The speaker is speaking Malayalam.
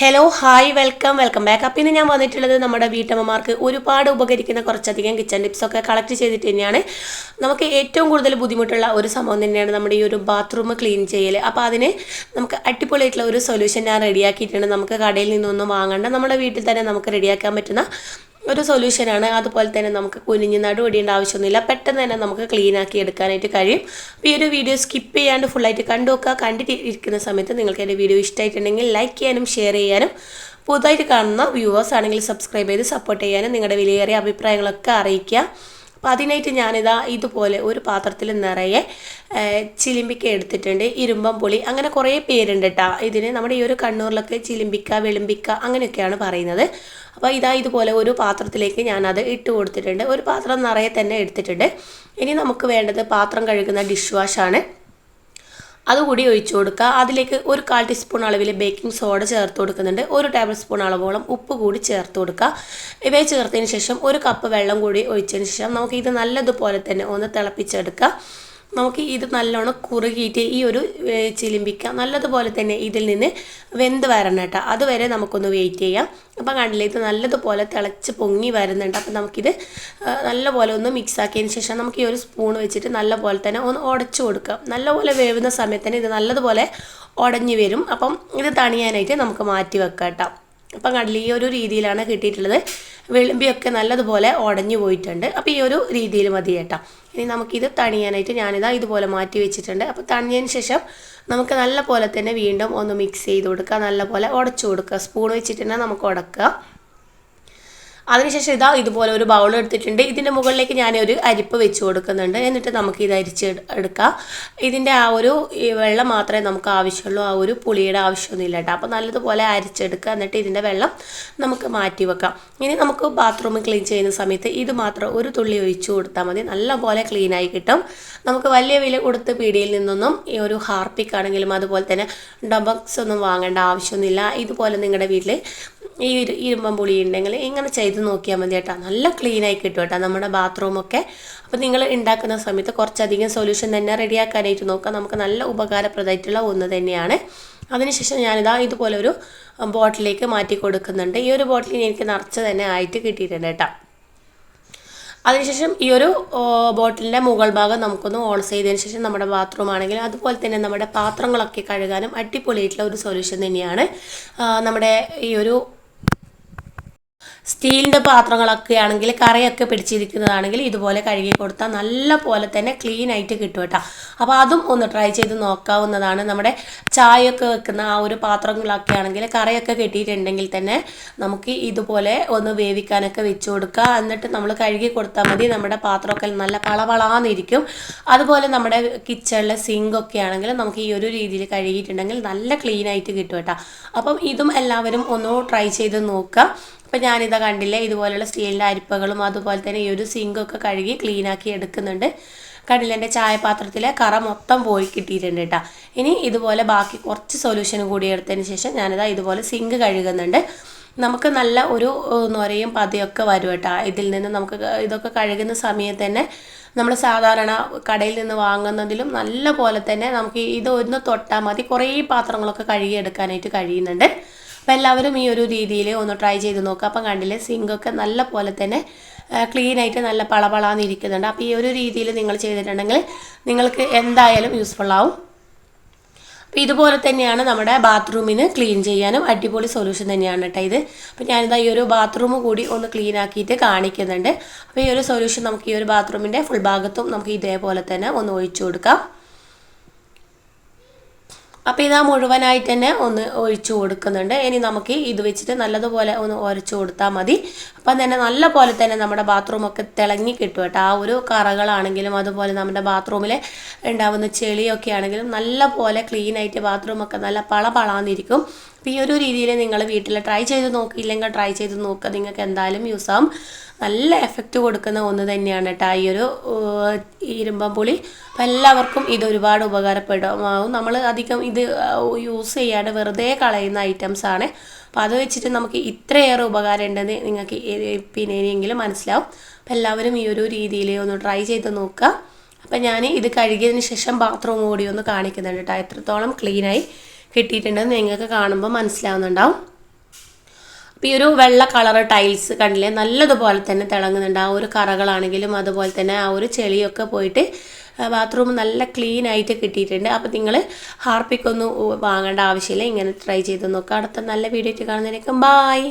Hello hi welcome welcome back അപ്പം ഇന്ന് ഞാൻ വന്നിട്ടുള്ളത് നമ്മുടെ വീട്ടമ്മമാർക്ക് ഒരുപാട് ഉപകരിക്കുന്ന കുറച്ചധികം കിച്ചൺ ടിപ്സ് ഒക്കെ കളക്ട് ചെയ്തിട്ട് തന്നെയാണ്. നമുക്ക് ഏറ്റവും കൂടുതൽ ബുദ്ധിമുട്ടുള്ള ഒരു സംഭവം തന്നെയാണ് നമ്മുടെ ഈ ഒരു ബാത്റൂം ക്ലീൻ ചെയ്യൽ അപ്പോൾ അതിന് നമുക്ക് അടിപൊളിയായിട്ടുള്ള ഒരു സൊല്യൂഷൻ ഞാൻ റെഡിയാക്കിയിട്ടുണ്ട് നമുക്ക് കടയിൽ നിന്നൊന്നും വാങ്ങേണ്ട. നമ്മുടെ വീട്ടിൽ തന്നെ നമുക്ക് റെഡിയാക്കാൻ പറ്റുന്ന ഒരു സൊല്യൂഷനാണ് അതുപോലെ തന്നെ നമുക്ക് കുനിഞ്ഞ് നടുവടിയേണ്ട ആവശ്യമൊന്നുമില്ല. പെട്ടെന്ന് തന്നെ നമുക്ക് ക്ലീൻ ആക്കി എടുക്കാനായിട്ട് കഴിയും. അപ്പോൾ ഈ ഒരു വീഡിയോ സ്കിപ്പ് ചെയ്യാണ്ട് ഫുള്ളായിട്ട് കണ്ടു നോക്കുക. കണ്ടിട്ടിരിക്കുന്ന സമയത്ത് നിങ്ങൾക്ക് എന്റെ വീഡിയോ ഇഷ്ടമായിട്ടുണ്ടെങ്കിൽ ലൈക്ക് ചെയ്യാനും ഷെയർ ചെയ്യാനും പുതുതായിട്ട് കാണുന്ന വ്യൂവേഴ്സ് ആണെങ്കിൽ സബ്സ്ക്രൈബ് ചെയ്ത് സപ്പോർട്ട് ചെയ്യാനും നിങ്ങളുടെ വിലയേറിയ അഭിപ്രായങ്ങളൊക്കെ അറിയിക്കുക. അപ്പോൾ അതിനായിട്ട് ഞാനിതാ ഇതുപോലെ ഒരു പാത്രത്തിൽ നിറയെ ചിലിമ്പിക്ക എടുത്തിട്ടുണ്ട് ഇരുമ്പം പുളി അങ്ങനെ കുറേ പേരുണ്ട് കേട്ടോ ഇതിന് നമ്മുടെ ഈ ഒരു കണ്ണൂരിലൊക്കെ ചിലിമ്പിക്ക വെളുമ്പിക്ക അങ്ങനെയൊക്കെയാണ് പറയുന്നത്. അപ്പോൾ ഇതാ ഇതുപോലെ ഒരു പാത്രത്തിലേക്ക് ഞാനത് ഇട്ട് കൊടുത്തിട്ടുണ്ട്. ഒരു പാത്രം നിറയെ തന്നെ എടുത്തിട്ടുണ്ട്. ഇനി നമുക്ക് വേണ്ടത് പാത്രം കഴുകുന്ന ഡിഷ് വാഷാണ്. അതുകൂടി ഒഴിച്ചു കൊടുക്കുക. അതിലേക്ക് ഒരു കാൽ ടീസ്പൂൺ അളവിൽ ബേക്കിംഗ് സോഡ ചേർത്ത് കൊടുക്കുന്നുണ്ട്. ഒരു ടേബിൾ സ്പൂൺ അളവോളം ഉപ്പ് കൂടി ചേർത്ത് കൊടുക്കുക. ഇവയെ ചേർത്തതിന് ശേഷം ഒരു കപ്പ് വെള്ളം കൂടി ഒഴിച്ചതിന് ശേഷം നമുക്ക് ഇത് നല്ലതുപോലെ തന്നെ ഒന്ന് തിളപ്പിച്ചെടുക്കുക. നമുക്ക് ഇത് നല്ലോണം കുറുകിയിട്ട് ഈ ഒരു ചിലിമ്പിക്ക നല്ലതുപോലെ തന്നെ ഇതിൽ നിന്ന് വെന്ത് വരണം കേട്ടോ. അതുവരെ നമുക്കൊന്ന് വെയിറ്റ് ചെയ്യാം. അപ്പം കണ്ടില്ലേ ഇത് നല്ലതുപോലെ തിളച്ച് പൊങ്ങി വരുന്നുണ്ട്. അപ്പം നമുക്കിത് നല്ലപോലെ ഒന്ന് മിക്സ് ആക്കിയതിന് ശേഷം നമുക്ക് ഈ ഒരു സ്പൂൺ വെച്ചിട്ട് നല്ലപോലെ തന്നെ ഒന്ന് ഉടച്ചു കൊടുക്കാം. നല്ലപോലെ വേവുന്ന സമയത്ത് തന്നെ ഇത് നല്ലതുപോലെ ഉടഞ്ഞു വരും. അപ്പം ഇത് തണിയാനായിട്ട് നമുക്ക് മാറ്റി വെക്കാം കേട്ടോ. അപ്പം കണ്ടില്ലേ ഈ ഒരു രീതിയിലാണ് കിട്ടിയിട്ടുള്ളത്. വെളുമ്പിയൊക്കെ നല്ലതുപോലെ ഉടഞ്ഞു പോയിട്ടുണ്ട്. അപ്പോൾ ഈ ഒരു രീതിയിൽ മതി കേട്ടോ ഇനി നമുക്കിത് തണിയാനായിട്ട് ഞാനിതാ ഇതുപോലെ മാറ്റി വെച്ചിട്ടുണ്ട്. അപ്പോൾ തണിഞ്ഞതിന് ശേഷം നമുക്ക് നല്ല പോലെ തന്നെ വീണ്ടും ഒന്ന് മിക്സ് ചെയ്ത് കൊടുക്കുക നല്ല പോലെ ഉടച്ചു കൊടുക്കുക സ്പൂൺ വെച്ചിട്ട് തന്നെ നമുക്ക് ഉടക്കുക അതിനുശേഷം ഇതാ ഇതുപോലെ ഒരു ബൗൾ എടുത്തിട്ടുണ്ട്. ഇതിന്റെ മുകളിലേക്ക് ഞാൻ ഒരു അരിപ്പ് വെച്ച് കൊടുക്കുന്നുണ്ട്. എന്നിട്ട് നമുക്ക് ഇത് അരിച്ച് എടുക്കാം. ഇതിന്റെ ആ ഒരു വെള്ളം മാത്രമേ നമുക്ക് ആവശ്യമുള്ളൂ. ആ ഒരു പുളിയുടെ ആവശ്യമൊന്നുമില്ല കേട്ടോ. അപ്പോൾ നല്ലതുപോലെ അരിച്ചെടുക്കുക. എന്നിട്ട് ഇതിന്റെ വെള്ളം നമുക്ക് മാറ്റി വെക്കാം. ഇനി നമുക്ക് ബാത്റൂം ക്ലീൻ ചെയ്യുന്ന സമയത്ത് ഇത് മാത്രം ഒരു തുള്ളി ഒഴിച്ചു കൊടുത്താൽ മതി. നല്ലപോലെ ക്ലീൻ ആയി കിട്ടും. നമുക്ക് വലിയ വില കൊടുത്ത് പീടിയിൽ നിന്നൊന്നും ഈ ഒരു ഹാർപ്പിക് ആണെങ്കിലും അതുപോലെ തന്നെ ഡബക്സ് ഒന്നും വാങ്ങേണ്ട ആവശ്യമൊന്നുമില്ല. ഇതുപോലെ നിങ്ങളുടെ വീട്ടിൽ ഈ ഇരുമ്പം പുളി ഉണ്ടെങ്കിൽ ഇങ്ങനെ ചെയ്ത് നോക്കിയാൽ മതി കേട്ടോ. നല്ല ക്ലീൻ ആയി കിട്ടും കേട്ടോ നമ്മുടെ ബാത്റൂമൊക്കെ അപ്പോൾ നിങ്ങൾ ഉണ്ടാക്കുന്ന സമയത്ത് കുറച്ചധികം സൊല്യൂഷൻ തന്നെ റെഡിയാക്കാനായിട്ട് നോക്കുക. നമുക്ക് നല്ല ഉപകാരപ്രദമായിട്ടുള്ള ഒന്ന് തന്നെയാണ്. അതിനുശേഷം ഞാനിതാ ഇതുപോലെ ഒരു ബോട്ടിലേക്ക് മാറ്റി കൊടുക്കുന്നുണ്ട്. ഈ ഒരു ബോട്ടിൽ എനിക്ക് നിറച്ച് തന്നെ ആയിട്ട് കിട്ടിയിട്ടുണ്ട് കേട്ടോ. അതിനുശേഷം ഈ ഒരു ബോട്ടിലിന്റെ മുകൾ ഭാഗം നമുക്കൊന്ന് ഓൾസ് ചെയ്തതിന് ശേഷം നമ്മുടെ ബാത്റൂം ആണെങ്കിൽ അതുപോലെ തന്നെ നമ്മുടെ പാത്രങ്ങളൊക്കെ കഴുകാനും അടിപൊളിയായിട്ടുള്ള ഒരു സൊല്യൂഷൻ തന്നെയാണ്. നമ്മുടെ ഈ ഒരു സ്റ്റീലിന്റെ പാത്രങ്ങളൊക്കെ ആണെങ്കിൽ കറിയൊക്കെ പിടിച്ചിരിക്കുന്നതാണെങ്കിൽ ഇതുപോലെ കഴുകി കൊടുത്താൽ നല്ല പോലെ തന്നെ ക്ലീൻ ആയിട്ട് കിട്ടും കേട്ടോ. അപ്പോൾ അതും ഒന്ന് ട്രൈ ചെയ്ത് നോക്കാവുന്നതാണ്. നമ്മുടെ ചായയൊക്കെ വെക്കുന്ന ആ ഒരു പാത്രങ്ങളൊക്കെ ആണെങ്കിൽ കറിയൊക്കെ കിട്ടിയിട്ടുണ്ടെങ്കിൽ തന്നെ നമുക്ക് ഇതുപോലെ ഒന്ന് വേവിക്കാനൊക്കെ വെച്ച് കൊടുക്കുക എന്നിട്ട് നമ്മൾ കഴുകി കൊടുത്താൽ മതി. നമ്മുടെ പാത്രമൊക്കെ നല്ല പളപളാന്നിരിക്കും. അതുപോലെ നമ്മുടെ കിച്ചണിലെ സിങ്കൊക്കെ ആണെങ്കിൽ നമുക്ക് ഈ ഒരു രീതിയിൽ കഴുകിയിട്ടുണ്ടെങ്കിൽ നല്ല ക്ലീൻ ആയിട്ട് കിട്ടും കേട്ടോ. അപ്പം ഇതും എല്ലാവരും ഒന്ന് ട്രൈ ചെയ്ത് നോക്കുക അപ്പം ഞാനിതാ കണ്ടില്ലേ ഇതുപോലെയുള്ള സ്റ്റീലിന്റെ അരിപ്പകളും അതുപോലെ തന്നെ ഈ ഒരു സിങ്കൊക്കെ കഴുകി ക്ലീനാക്കി എടുക്കുന്നുണ്ട്. കണ്ടില്ല എന്റെ ചായപാത്രത്തിലെ കറ മൊത്തം പോയി കിട്ടിയിട്ടുണ്ട് കേട്ടോ ഇനി ഇതുപോലെ ബാക്കി കുറച്ച് സൊല്യൂഷൻ കൂടി എടുത്തതിന് ശേഷം ഞാനിതാ ഇതുപോലെ സിങ്ക് കഴുകുന്നുണ്ട്. നമുക്ക് നല്ല ഒരു നൊരയും പതയൊക്കെ വരും കേട്ടോ ഇതിൽ നിന്ന് നമുക്ക് ഇതൊക്കെ കഴുകുന്ന സമയത്ത് തന്നെ നമ്മൾ സാധാരണ കടയിൽ നിന്ന് വാങ്ങുന്നതിലും നല്ല പോലെ തന്നെ നമുക്ക് ഇത് ഒന്ന് തൊട്ടാൽ മതി. കുറേ പാത്രങ്ങളൊക്കെ കഴുകിയെടുക്കാനായിട്ട് കഴിയുന്നുണ്ട്. അപ്പോൾ എല്ലാവരും ഈ ഒരു രീതിയിൽ ഒന്ന് ട്രൈ ചെയ്ത് നോക്കുക അപ്പം കണ്ടില്ലേ സിങ്കൊക്കെ നല്ല പോലെ തന്നെ ക്ലീൻ ആയിട്ട് നല്ല പളപളാന്ന് ഇരിക്കുന്നുണ്ട്. അപ്പോൾ ഈ ഒരു രീതിയിൽ നിങ്ങൾ ചെയ്തിട്ടുണ്ടെങ്കിൽ നിങ്ങൾക്ക് എന്തായാലും യൂസ്ഫുൾ ആവും. അപ്പോൾ ഇതുപോലെ തന്നെയാണ് നമ്മുടെ ബാത്റൂമിന് ക്ലീൻ ചെയ്യാനും അടിപൊളി സൊല്യൂഷൻ തന്നെയാണ് കേട്ടോ ഇത്. അപ്പോൾ ഞാനിതാ ഈ ഒരു ബാത്റൂം കൂടി ഒന്ന് ക്ലീൻ ആക്കിയിട്ട് കാണിക്കുന്നുണ്ട്. അപ്പോൾ ഈ ഒരു സൊല്യൂഷൻ നമുക്ക് ഈ ഒരു ബാത്റൂമിന്റെ ഫുൾ ഭാഗത്തും നമുക്ക് ഇതേപോലെ തന്നെ ഒന്ന് ഒഴിച്ചു കൊടുക്കാം. അപ്പോൾ ഇതാ മുഴുവനായിട്ട് തന്നെ ഒന്ന് ഒഴിച്ചു കൊടുക്കുന്നുണ്ട്. ഇനി നമുക്ക് ഇത് വെച്ചിട്ട് നല്ലതുപോലെ ഒന്ന് ഉരച്ചു കൊടുത്താൽ മതി. അപ്പം തന്നെ നല്ല പോലെ തന്നെ നമ്മുടെ ബാത്റൂമൊക്കെ തിളങ്ങി കിട്ടും കേട്ടോ. ആ ഒരു കറകളാണെങ്കിലും അതുപോലെ നമ്മുടെ ബാത്റൂമിൽ ഉണ്ടാവുന്ന ചെളിയൊക്കെ ആണെങ്കിലും നല്ല പോലെ ക്ലീൻ ആയിട്ട് ബാത്റൂമൊക്കെ നല്ല പള പളാന്നിരിക്കും. അപ്പോൾ ഈ ഒരു രീതിയിൽ നിങ്ങൾ വീട്ടിൽ ട്രൈ ചെയ്ത് നോക്കിയില്ലെങ്കിൽ ട്രൈ ചെയ്ത് നോക്കുക നിങ്ങൾക്ക് എന്തായാലും യൂസ് ആവും. നല്ല എഫക്റ്റ് കൊടുക്കുന്ന ഒന്ന് തന്നെയാണ് കേട്ടോ ഈ ഒരു ഇരുമ്പം പുളി. അപ്പം എല്ലാവർക്കും ഇത് ഒരുപാട് ഉപകാരപ്പെടും നമ്മൾ അധികം ഇത് യൂസ് ചെയ്യാണ്ട് വെറുതെ കളയുന്ന ഐറ്റംസ് ആണ്. അപ്പോൾ അത് വെച്ചിട്ട് നമുക്ക് ഇത്രയേറെ ഉപകാരം ഉണ്ടെന്ന് നിങ്ങൾക്ക് പിന്നെ ഇനിയെങ്കിലും മനസ്സിലാവും. അപ്പം എല്ലാവരും ഈ ഒരു രീതിയിൽ ഒന്ന് ട്രൈ ചെയ്ത് നോക്കുക അപ്പം ഞാൻ ഇത് കഴുകിയതിന് ശേഷം ബാത്റൂം കൂടി ഒന്ന് കാണിക്കുന്നുണ്ട് കേട്ടോ എത്രത്തോളം ക്ലീനായി കിട്ടിയിട്ടുണ്ടെന്ന് നിങ്ങൾക്ക് കാണുമ്പോൾ മനസ്സിലാവുന്നുണ്ടാവും. അപ്പോൾ ഈ ഒരു വെള്ള കളർ ടൈൽസ് കണ്ടില്ലേ? നല്ലതുപോലെ തന്നെ തിളങ്ങുന്നുണ്ട്. ആ ഒരു കറകളാണെങ്കിലും അതുപോലെ തന്നെ ആ ഒരു ചെളിയൊക്കെ പോയിട്ട് ബാത്റൂം നല്ല ക്ലീൻ ആയിട്ട് കിട്ടിയിട്ടുണ്ട്. അപ്പോൾ നിങ്ങൾ ഹാർപ്പിക്കൊന്നും വാങ്ങേണ്ട ആവശ്യമില്ല. ഇങ്ങനെ ട്രൈ ചെയ്ത് നോക്കുക അടുത്ത നല്ല വീഡിയോ ആയിട്ട് കാണുന്നതിനേക്കും ബായ്